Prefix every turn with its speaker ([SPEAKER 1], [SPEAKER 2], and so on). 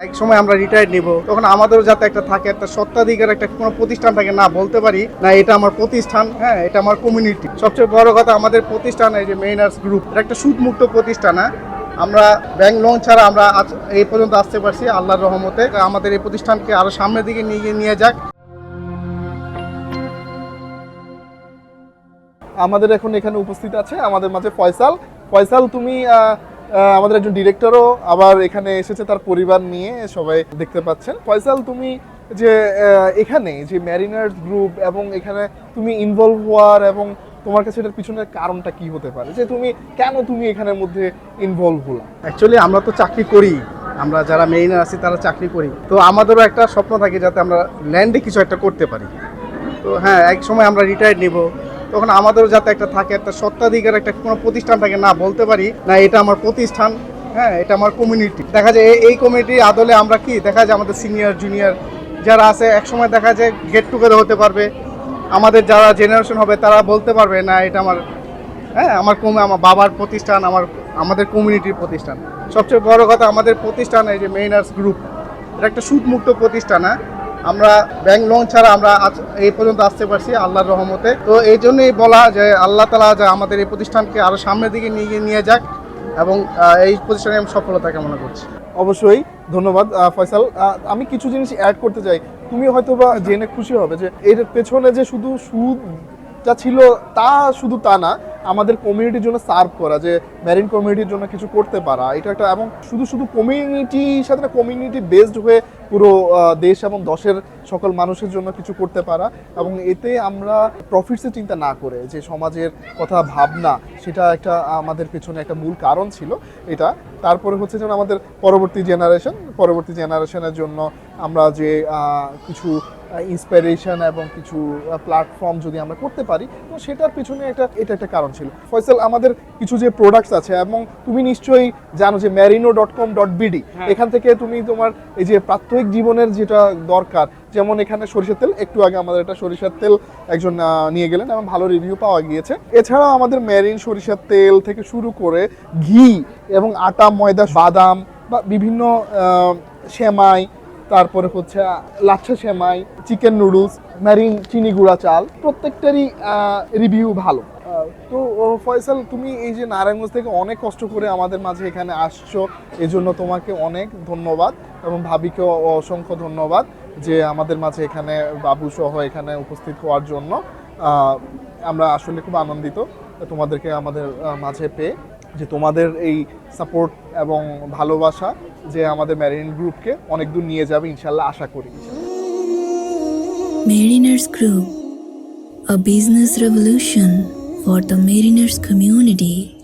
[SPEAKER 1] এক সময় আমরা রিটায়ার্ড নিব। তখন আমাদেরও যাতে একটা থাকে, একটা সত্ত্বাধিকার একটা কোনো প্রতিষ্ঠান থাকে না বলতে পারি, না এটা আমার প্রতিষ্ঠান হ্যাঁ এটা আমার কমিউনিটি সবচেয়ে বড় কথা আমাদের প্রতিষ্ঠান এই যে মেইনার্স গ্রুপ এটা একটা সুদমুক্ত প্রতিষ্ঠান হ্যাঁ। আমরা ব্যাংক লোন ছাড়া আমরা আজ এই পর্যন্ত আসতে পারছি আল্লাহর রহমতে। আমাদের এই প্রতিষ্ঠানকে আরও সামনের দিকে নিয়ে নিয়ে যাক।
[SPEAKER 2] আমাদের এখন এখানে উপস্থিত আছে আমাদের মাঝে ফয়সাল। ফয়সাল, তুমি আমাদের একজন ডিরেক্টরও আবার এখানে এসেছে তার পরিবার নিয়ে, সবাই দেখতে পাচ্ছেন। ফয়সাল, তুমি যে এখানে যে ম্যারিনার্স গ্রুপ এবং এখানে তুমি ইনভলভ হওয়ার এবং তোমার কাছে এটার পিছনের কারণটা কি হতে পারে? যে তুমি, কেন তুমি এখানের মধ্যে ইনভলভ হলা?
[SPEAKER 1] অ্যাকচুয়ালি আমরা তো চাকরি করি। আমরা যারা মেরিনার আছি, তারা চাকরি করি। তো আমাদেরও একটা স্বপ্ন থাকে যাতে আমরা ল্যান্ডে কিছু একটা করতে পারি। তো হ্যাঁ এক সময় আমরা রিটায়ার্ড নিব। তখন আমাদেরও যাতে একটা থাকে, একটা সত্ত্বাধিকার একটা কোনো প্রতিষ্ঠান থাকে না বলতে পারি, না এটা আমার প্রতিষ্ঠান হ্যাঁ এটা আমার কমিউনিটি দেখা যায়, এই- কমিটির আদলে আমরা কি, দেখা যায় আমাদের সিনিয়র জুনিয়র যারা আছে এক সময় দেখা যায় গেট টুগেদার হতে পারবে। আমাদের যারা জেনারেশন হবে, তারা বলতে পারবে, না, এটা আমার হ্যাঁ আমার কমে আমার বাবার প্রতিষ্ঠান, আমার, আমাদের কমিউনিটির প্রতিষ্ঠান। সবচেয়ে বড় কথা, আমাদের প্রতিষ্ঠান, এই যে মেইনার্স গ্রুপ এটা একটা সুদমুক্ত প্রতিষ্ঠান হ্যাঁ। আমরা ব্যাংক লোন ছাড়া আমরা এই পর্যন্ত আসতে পারছি আল্লাহর রহমতে। তো এই জন্যই বলা যে আল্লাহ তালা যে আমাদের এই প্রতিষ্ঠানকে আরও সামনের দিকে নিয়ে নিয়ে যাক এবং এই প্রতিষ্ঠানে আমি সফলতা কামনা করছি।
[SPEAKER 2] অবশ্যই, ধন্যবাদ ফয়সাল। আমি কিছু জিনিস অ্যাড করতে চাই। তুমি হয়তো বা জেনে খুশি হবে যে এর পেছনে যে শুধু সুদ যা ছিল তা শুধু তা না, আমাদের কমিউনিটির জন্য সার্ভ করা, যে ম্যারিন কমিউনিটির জন্য কিছু করতে পারা, এটা একটা এবং শুধু শুধু কমিউনিটির সাথে কমিউনিটি বেসড হয়ে পুরো দেশ এবং দশের সকল মানুষের জন্য কিছু করতে পারা এবং এতে আমরা প্রফিটসের চিন্তা না করে যে সমাজের কথা ভাবনা সেটা একটা আমাদের পেছনে একটা মূল কারণ ছিল এটা। তারপরে হচ্ছে যেন আমাদের পরবর্তী জেনারেশন পরবর্তী জেনারেশনের জন্য আমরা যে কিছু ইন্সপিরেশন এবং কিছু প্ল্যাটফর্ম যদি আমরা করতে পারি তো সেটার পিছনে একটা এটা একটা কারণ ছিল। ফয়সাল আমাদের কিছু যে প্রোডাক্টস আছে এবং তুমি নিশ্চয়ই জানো যে Marino dot com dot BD এখান থেকে তুমি তোমার এই যে প্রাত্যহিক জীবনের যেটা দরকার, যেমন এখানে সরিষার তেল, একটু আগে আমাদের একটা সরিষার তেল একজন নিয়ে গেলেন এবং ভালো রিভিউ পাওয়া গিয়েছে। এছাড়াও আমাদের মেরিন সরিষার তেল থেকে শুরু করে ঘি এবং আটা, ময়দা, বাদাম বা বিভিন্ন সেমাই তারপরে হচ্ছে লাচ্ছা সেমাই, চিকেন নুডলস, ম্যারিন চিনি গুঁড়া চাল, প্রত্যেকটারই রিভিউ ভালো। তো ফয়সাল, তুমি এই যে নারায়ণগঞ্জ থেকে অনেক কষ্ট করে আমাদের মাঝে এখানে আসছো, এজন্য তোমাকে অনেক ধন্যবাদ এবং ভাবিকেও অসংখ্য ধন্যবাদ যে আমাদের মাঝে এখানে বাবু সহ এখানে উপস্থিত হওয়ার জন্য। আমরা আসলে খুব আনন্দিত তোমাদেরকে আমাদের মাঝে পেয়ে। যে তোমাদের এই সাপোর্ট এবং ভালোবাসা যে আমাদের ম্যারিন গ্রুপকে অনেক দূর নিয়ে যাবে ইনশাল্লাহ আশা করি
[SPEAKER 3] Mariners Group, a business revolution for the mariners community.